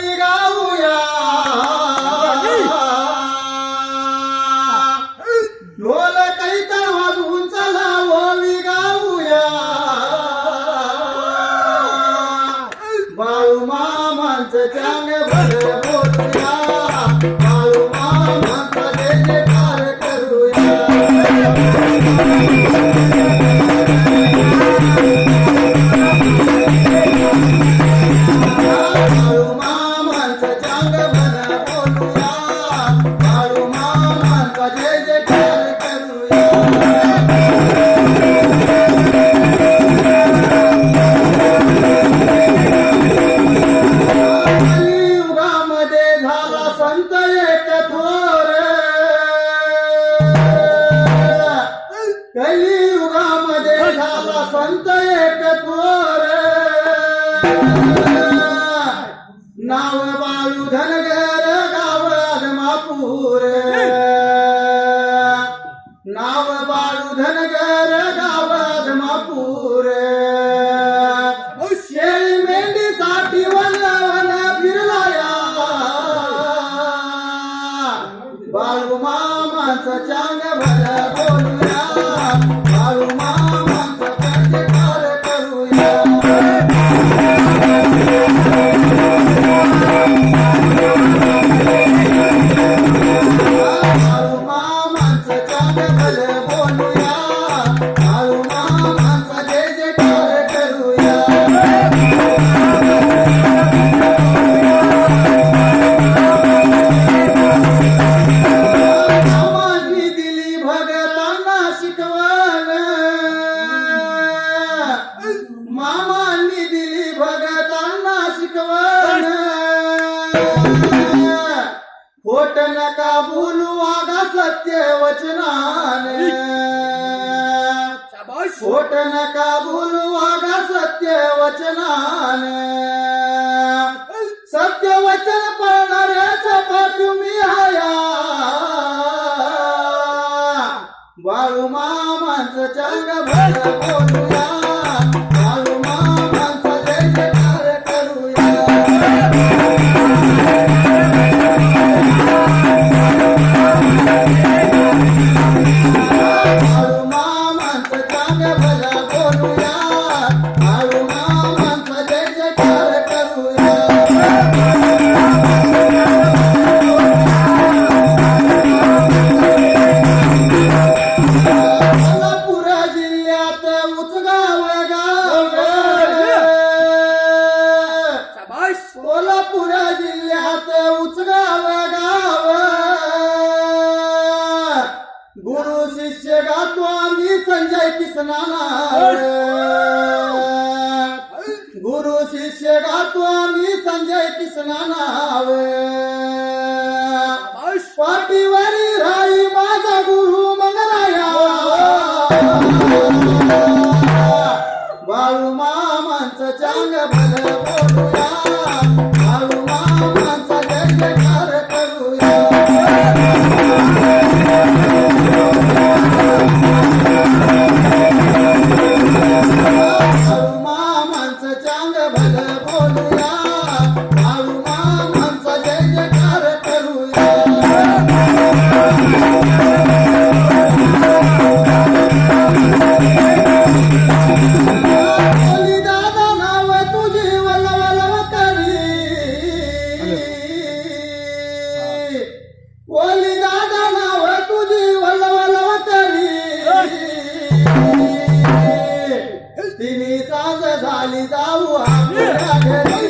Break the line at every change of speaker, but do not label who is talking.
ओवी गाऊया. ढोल कैता वाजवून चला ओवी गाऊया. बाळू मामांचं चांग भर बोलूया. संत एक थोर. नाव बाळू धनगर गाव आदमापूर. नाव बाळू धनगर गाव आदमापूर. शेळी मेंढीसाठी वल्लवन फिरलाया. बाळू मामाचा चांग नका बोलू वागा सत्य वचनाने. खोट नका बोलू वागा सत्य वचनाने. सत्य वचन पाळणाऱ्याचा पाठीमी हाया. बाळू मामांचं चांग भर बोलूया. कोल्हापूर जिल्ह्यात उचगाव गाव गुरु शिष्य गातो आम्ही संजय किसनाला. गुरु शिष्य गातो आम्ही संजय किसनानाव पाठीवरी राई माझा गुरु मंगराया. बाळू मामांचं चांग yeah.